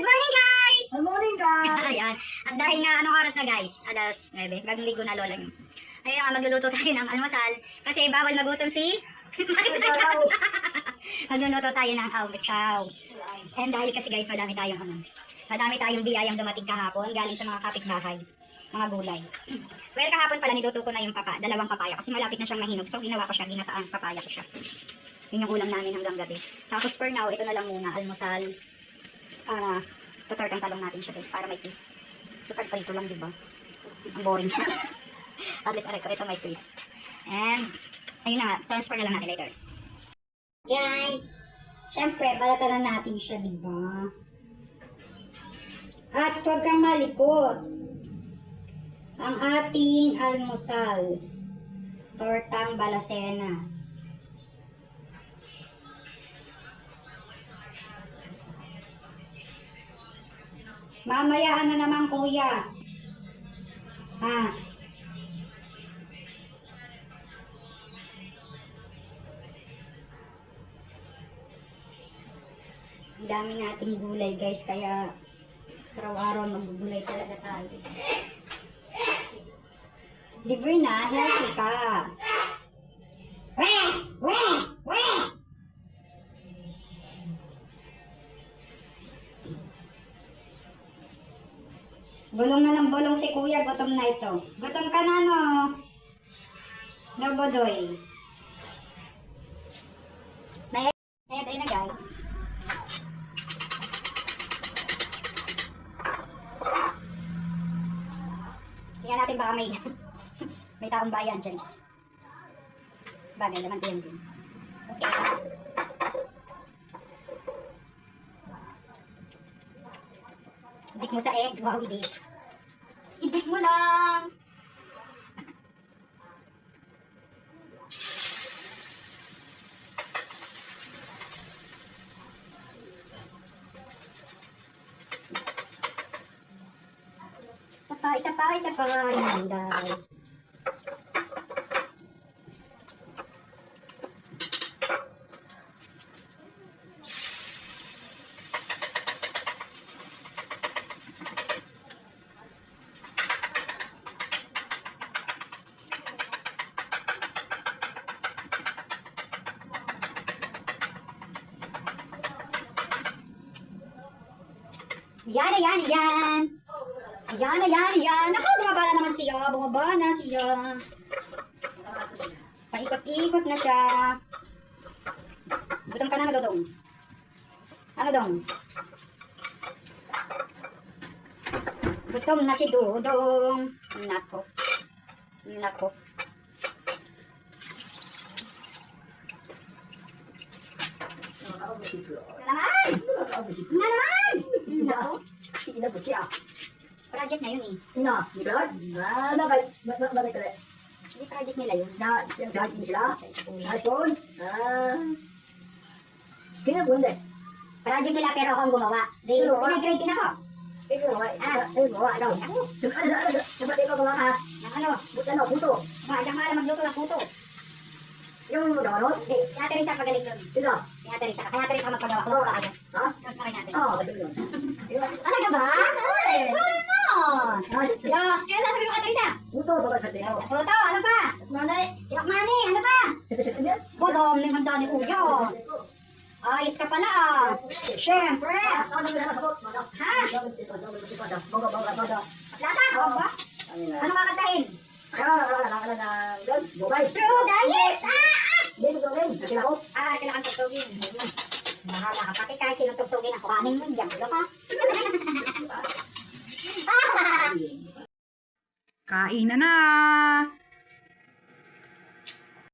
Good morning, guys! Good morning, guys! Ayan. At dahil nga, anong oras na, guys? Alas 9. Bagong ligo na lola niyo. Ayun nga, magluluto tayo ng almusal. Kasi bawal magutom si... Magluluto tayo ng almuchaw. And dahil kasi, guys, madami tayong ano. Madami tayong biyayang dumating kahapon galing sa mga kapitbahay. Mga gulay. Well, kahapon pala niluto ko na yung papa, dalawang papaya kasi malapit na siyang mahinog. So, ginawa ko siya, ginataang papaya ko siya. Yun yung ulam namin hanggang gabi. Tapos for now, ito na lang muna, almusal. Ah, tutortang talong natin siya guys, para may twist. So, prito lang, di ba? Ang boring siya. At least, aray ko, ito may twist. And, ayun na transfer na lang natin later. Guys, syempre, balatan na natin siya, di ba? At huwag kang malikot. Ang ating almusal. Tortang balasenas. Mamayaan na naman, kuya. Ha? Ang dami nating gulay, guys. Kaya, araw-araw maggugulay talaga tayo. Libre na, healthy ka. Bulong na ng bulong si kuya, gutom na ito. Gutom ka na, no? No, Bodoy. Ayan, ayan na, guys. Tingnan natin baka may may taong bayan, guys. Bagay naman din. Okay. Ibig mo sa egg. Wow, ibig. Ibig mo lang. Isa pa, isa pa, isa pa. Nanday. Yan, yan, yan. Yan na, yan, yan. Naku, bumaba na naman siya. Bumaba na siya. Paikot-ikot na siya. Gutom ka na na, Dodong. Ano, Dong? Gutom na si Dodong. Nako. Nako. Naman! Naman! Nako. Project na yun eh. Ina, di ba? Ah, bakit? Bakit bakit kaya? Hindi project nila yun. Na, yung sa akin sila? Hapon? Ah. Kaya hindi. Project nila pero ako ang gumawa. Ah. pinagrade din ako. Ikaw gawa. Ah, gawa. Ikaw. Ako, Ano, ano, ano? Dapat ikaw gawa ka. ng ano, Buta ano, puto. maagang maalam magluto ng puto. Yung mo gawa nun? Hindi, si Ate Risa pagaling doon. Sino? Si Ate Risa. Kaya Ate Risa magpagawa. Kumusta ka kayo? Ha? Kumusta kayo natin? Oo, kasi yun. Talaga ba? Ay, ano? Yes, kaya sabi mo Ate Risa. Tayo. Puto, ano pa? Manay. Silak mani, ano pa? Yan. Bodong, ng handa ni Kuya. Ayos ka pala ah. Siyempre. Ha? Lata? Ano kakantahin? True, yes! Ah! ah! Ah, kailangan tugtugin. Bahala ka. Pati kahit sino tugtugin ako, kanin mo dyan. Ano ka? Kain na na!